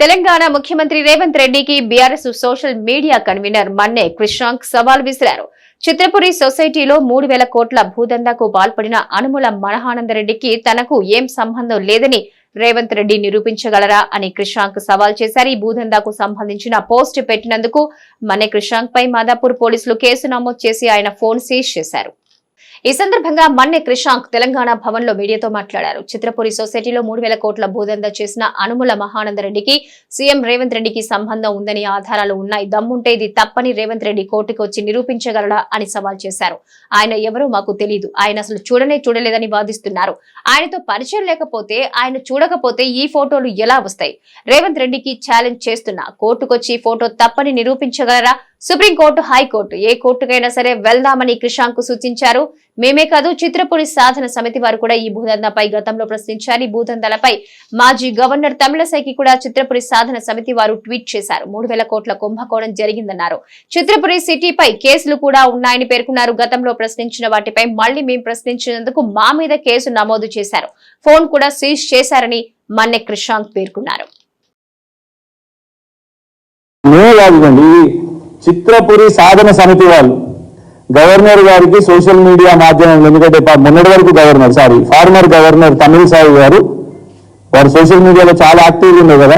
తెలంగాణ ముఖ్యమంత్రి రేవంత్ రెడ్డికి BRS social media convener Manne Krishank సవాల్ విసిరారు. చిత్రపురి సొసైటీలో మూడు వేల కోట్ల భూదందాకు పాల్పడిన అనుముల మనహానందరెడ్డికి తనకు ఏం సంబంధం లేదని రేవంత్ రెడ్డి నిరూపించగలరా అని కృష్ణాంక్ సవాల్ చేశారు. ఈ భూదందాకు సంబంధించిన పోస్ట్ పెట్టినందుకు మన్నే కృషాంక్ పై మాదాపూర్ పోలీసులు కేసు నమోదు చేసి ఆయన ఫోన్ సీజ్ చేశారు. ఈ సందర్భంగా మన్నె క్రిషాంక్ తెలంగాణ భవన్లో మీడియాతో మాట్లాడారు. చిత్రపురి సొసైటీలో మూడు వేల కోట్ల భూదంద చేసిన అనుముల మహానందరెడ్డికి సీఎం రేవంత్ రెడ్డికి సంబంధం ఉందని ఆధారాలు ఉన్నాయి. దమ్ముంటే ఇది తప్పని రేవంత్ రెడ్డి కోర్టుకు వచ్చి నిరూపించగలడా అని సవాల్ చేశారు. ఆయన ఎవరో మాకు తెలియదు ఆయన అసలు చూడనే చూడలేదని వాదిస్తున్నారు. ఆయనతో పరిచయం లేకపోతే ఆయన చూడకపోతే ఈ ఫోటోలు ఎలా వస్తాయి? రేవంత్ రెడ్డికి ఛాలెంజ్ చేస్తున్నా. కోర్టుకొచ్చి ఈ ఫోటో తప్పని నిరూపించగలరా? సుప్రీంకోర్టు హైకోర్టు ఏ కోర్టుకైనా సరే వెళ్దామని క్రిషాంక్ సూచించారు. మేమే కాదు చిత్రపురి సాధన సమితి వారు కూడా ఈ భూదందాపై గతంలో ప్రశ్నించారు. ఈ భూదందాలపై మాజీ గవర్నర్ తమిళసైకి కూడా చిత్రపురి సాధన సమితి వారు ట్వీట్ చేశారు. మూడు వేల కోట్ల కుంభకోణం జరిగిందన్నారు. చిత్రపురి సిటీపై కేసులు కూడా ఉన్నాయని పేర్కొన్నారు. గతంలో ప్రశ్నించిన వాటిపై మళ్ళీ మేము ప్రశ్నించినందుకు మా మీద కేసు నమోదు చేశారు. ఫోన్ కూడా సీజ్ చేశారని మన్నె క్రిషాంక్ పేర్కొన్నారు. చిత్రపురి సాధన సమితి వాళ్ళు. గవర్నర్ గారికి సోషల్ మీడియా మాధ్యమం ఎందుకంటే మొన్నటి వరకు governor sorry former governor Tamilisai గారు వారు సోషల్ మీడియాలో చాలా యాక్టివ్గా ఉన్నారు కదా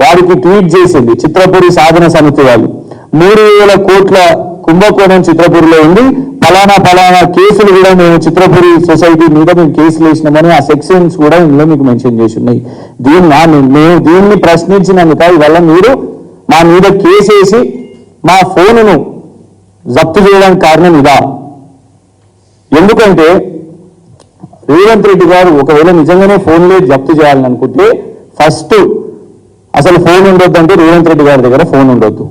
వారికి ట్వీట్ చేసింది చిత్రపురి సాధన సమితి వాళ్ళు. మూడు వేల కోట్ల కుంభకోణం చిత్రపురిలో ఉంది. ఫలానా ఫలానా కేసులు కూడా మేము చిత్రపురి సొసైటీ మీద మేము కేసులు వేసినామని ఆ సెక్షన్స్ కూడా ఇందులో మీకు మెన్షన్ చేసి ఉన్నాయి. దీన్ని నా- మేము దీన్ని ప్రశ్నించినందుక ఇవల్ల మీరు మా మీద కేసేసి మా ఫోనును జప్తు చేయడానికి కారణం ఇదా? ఎందుకంటే రేవంత్ రెడ్డి గారు ఒకవేళ నిజంగానే ఫోన్లే జప్తు చేయాలని అనుకుంటే ఫస్ట్ అసలు ఫోన్ ఉండొద్దు అంటే రేవంత్ రెడ్డి గారి దగ్గర ఫోన్ ఉండొద్దు.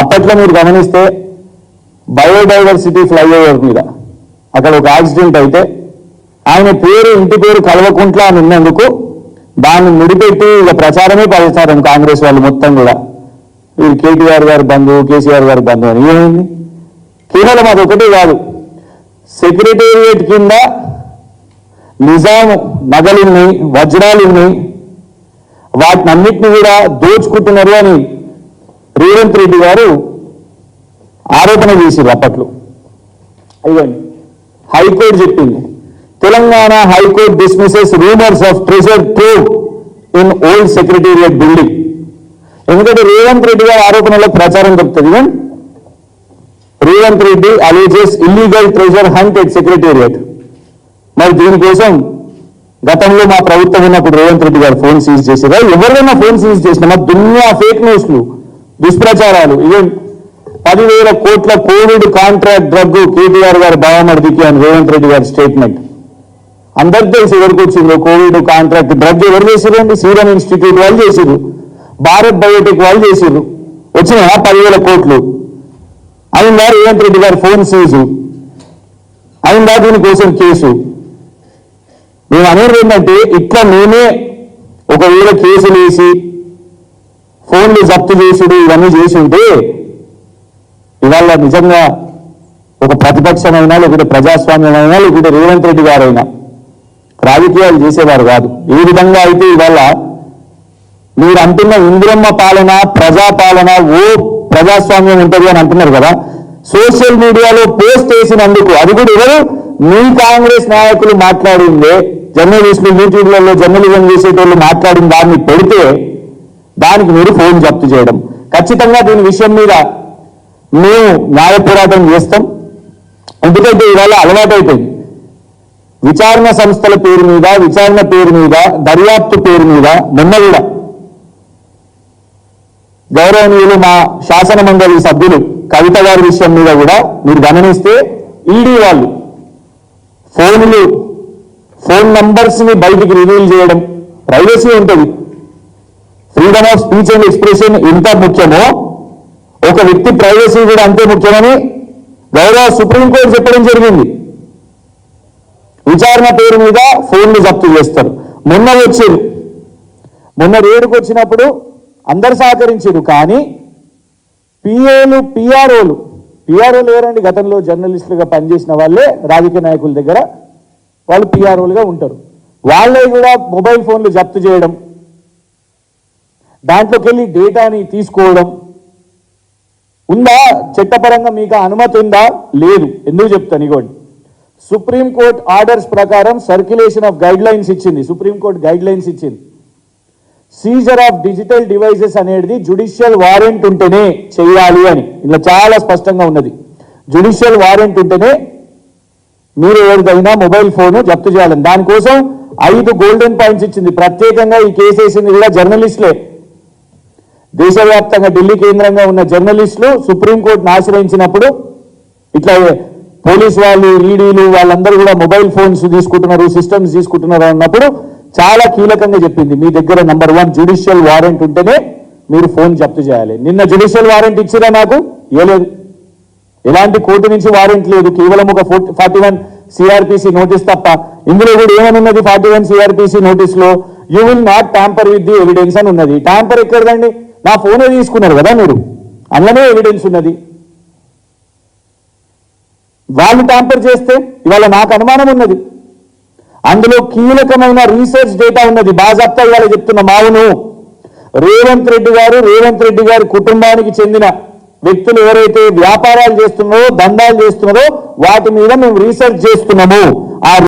అప్పట్లో మీరు గమనిస్తే బయోడైవర్సిటీ ఫ్లైఓవర్ మీద అక్కడ ఒక యాక్సిడెంట్ అయితే ఆయన పేరు ఇంటి పేరు కలవకుంట్లా అని ఉన్నందుకు దాన్ని ముడిపెట్టి ఇక ప్రచారమే ప్రచారం కాంగ్రెస్ వాళ్ళు మొత్తం కూడా. వీరు కేటీఆర్ గారి బంధువు కేసీఆర్ గారి బంధువు అని ఏమైంది? కేవలం అది ఒకటే కాదు. సెక్రటేరియట్ కింద నిజాం నగలున్నాయి వజ్రాలు ఉన్నాయి. వాటిని అన్నిటిని కూడా దోచుకుంటున్నారు అని రేవంత్ రెడ్డి గారు ఆరోపణ చేశారు అప్పట్లో. ఇవ్వండి హైకోర్టు చెప్పింది. Telangana high court dismisses rumours of treasure trove in old secretariat building ఎందుకంటే రేవంత్ రెడ్డి గారి ఆరోపణలో ప్రచారం దొరుకుతుంది Revanth Reddy alleges illegal treasure hunt at secretariat మరి దీనికోసం గతంలో మా ప్రభుత్వం ఉన్నప్పుడు రేవంత్ రెడ్డి గారు ఫోన్ సీజ్ చేసేదా? ఎవరైనా ఫోన్ సీజ్ చేసినా మా దున్యా ఫేక్ న్యూస్లు దుష్ప్రచారాలు. ఈవెన్ పదివేల కోట్ల కోవిడ్ కాంట్రాక్ట్ డ్రగ్ కేటీఆర్ గారు బావమర్దికి అని రేవంత్ రెడ్డి గారి స్టేట్మెంట్ అందరికి తెలిసి ఎవరికి వచ్చిందో. కోవిడ్ కాంట్రాక్ట్ డ్రగ్ ఎవరు చేసిరండి సీరం ఇన్స్టిట్యూట్ వాళ్ళు చేసిరు భారత్ బయోటెక్ వాళ్ళు చేసారు వచ్చినాయా? పదివేల కోట్లు. అయిందా రేవంత్ రెడ్డి గారి ఫోన్ సీజు? అయిందా దీనికోసం కేసు మేము అనేది ఏంటంటే ఇట్లా మేమే ఒకవేళ కేసులు వేసి ఫోన్లు జప్తు చేసుడు ఇవన్నీ చేసి ఉంటే ఇవాళ నిజంగా ఒక ప్రతిపక్షమైనా లేకుంటే ప్రజాస్వామ్యమైనా లేకుంటే రేవంత్ రెడ్డి గారైనా రాజకీయాలు చేసేవారు కాదు. ఏ విధంగా అయితే ఇవాళ మీరు అంటున్న ఇంద్రమ్మ పాలన ప్రజా పాలన ఓ ప్రజాస్వామ్యం ఉంటుంది అని అంటున్నారు కదా. సోషల్ మీడియాలో పోస్ట్ చేసినందుకు అది కూడా ఎవరు? మీ కాంగ్రెస్ నాయకులు మాట్లాడిందే జర్నలిస్టులు యూట్యూబ్లలో జర్నలిజం చేసేటోళ్ళు మాట్లాడిన దాన్ని పెడితే దానికి మీరు ఫోన్ జప్తు చేయడం. ఖచ్చితంగా దీని విషయం మీద మేము న్యాయ పోరాటం చేస్తాం. ఎందుకంటే ఇవాళ అలవాటైపోయింది. విచారణ సంస్థల పేరు మీద విచారణ పేరు మీద దర్యాప్తు పేరు మీద మొన్న కూడా గౌరవనీయులు మా శాసన మండలి సభ్యులు కవిత గారి విషయం మీద కూడా మీరు గమనిస్తే ఈడీ వాళ్ళు ఫోన్లు ఫోన్ నంబర్స్ని బయటికి రివీల్ చేయడం ప్రైవసీ ఉంటుంది. Freedom of speech and expression ఎంత ముఖ్యమో ఒక వ్యక్తి ప్రైవసీ కూడా అంతే ముఖ్యమని గౌరవ సుప్రీంకోర్టు చెప్పడం జరిగింది. విచారణ పేరు మీద ఫోన్లు జప్తు చేస్తారు. మొన్న వచ్చారు మొన్న రేడుకు వచ్చినప్పుడు అందరు సహకరించారు కానీ పిఏలు పిఆర్ఓలు పిఆర్ఓలు ఎవరండి? గతంలో జర్నలిస్టులుగా పనిచేసిన వాళ్ళే రాజకీయ నాయకుల దగ్గర వాళ్ళు పిఆర్ఓలుగా ఉంటారు. వాళ్ళే కూడా మొబైల్ ఫోన్లు జప్తు చేయడం దాంట్లోకి వెళ్ళి డేటాని తీసుకోవడం. ఉందా? చట్టపరంగా మీకు అనుమతి ఉందా? లేదు. ఎందుకు చెప్తాను ఇగోండి. సుప్రీంకోర్టు ఆర్డర్స్ ప్రకారం సర్క్యులేషన్ ఆఫ్ గైడ్ లైన్స్ ఇచ్చింది. సుప్రీంకోర్టు గైడ్ లైన్స్ ఇచ్చింది. సీజర్ ఆఫ్ డిజిటల్ డివైసెస్ అనేది జుడిషియల్ వారెంట్ ఉంటేనే చేయాలి అని. ఇలా చాలా స్పష్టంగా ఉన్నది. జుడిషియల్ వారెంట్ ఉంటేనే మీరు ఎవరిదైనా మొబైల్ ఫోన్ జప్తు చేయాలని. దానికోసం ఐదు గోల్డెన్ పాయింట్స్ ఇచ్చింది. ప్రత్యేకంగా ఈ కేసు వేసింది కూడా జర్నలిస్టులే. దేశవ్యాప్తంగా ఢిల్లీ కేంద్రంగా ఉన్న జర్నలిస్టులు సుప్రీంకోర్టును ఆశ్రయించినప్పుడు ఇట్లా పోలీస్ వాళ్ళు ఈడీలు వాళ్ళందరూ కూడా మొబైల్ ఫోన్స్ తీసుకుంటున్నారు సిస్టమ్స్ తీసుకుంటున్నారు అన్నప్పుడు చాలా కీలకంగా చెప్పింది. మీ దగ్గర నంబర్ వన్ జ్యుడిషియల్ వారెంట్ ఉంటేనే మీరు ఫోన్ జప్తు చేయాలి. నిన్న జుడిషియల్ వారెంట్ ఇచ్చిరా నాకు? ఇవ్వలేదు ఎలాంటి కోర్టు నుంచి వారెంట్ లేదు. కేవలం ఒక ఫార్టీ వన్ సిఆర్పిసి నోటీస్ తప్ప. ఇందులో కూడా ఏమనున్నది forty one CrPC నోటీస్లో? You will not tamper with the evidence అని ఉన్నది. ట్యాంపర్ ఎక్కడదండి నా ఫోనే తీసుకున్నారు కదా మీరు? అందులోనే ఎవిడెన్స్ ఉన్నది. వాళ్ళు ట్యాంపర్ చేస్తే ఇవాళ నాకు అనుమానం ఉన్నది. అందులో కీలకమైన రీసెర్చ్ డేటా ఉన్నది. బాజాప్తా ఇవాళ చెప్తున్న మావును. రేవంత్ రెడ్డి గారు రేవంత్ రెడ్డి గారి కుటుంబానికి చెందిన వ్యక్తులు ఎవరైతే వ్యాపారాలు చేస్తున్నారో దందాలు చేస్తున్నారో వాటి మీద మేము రీసెర్చ్ చేస్తున్నాము. ఆ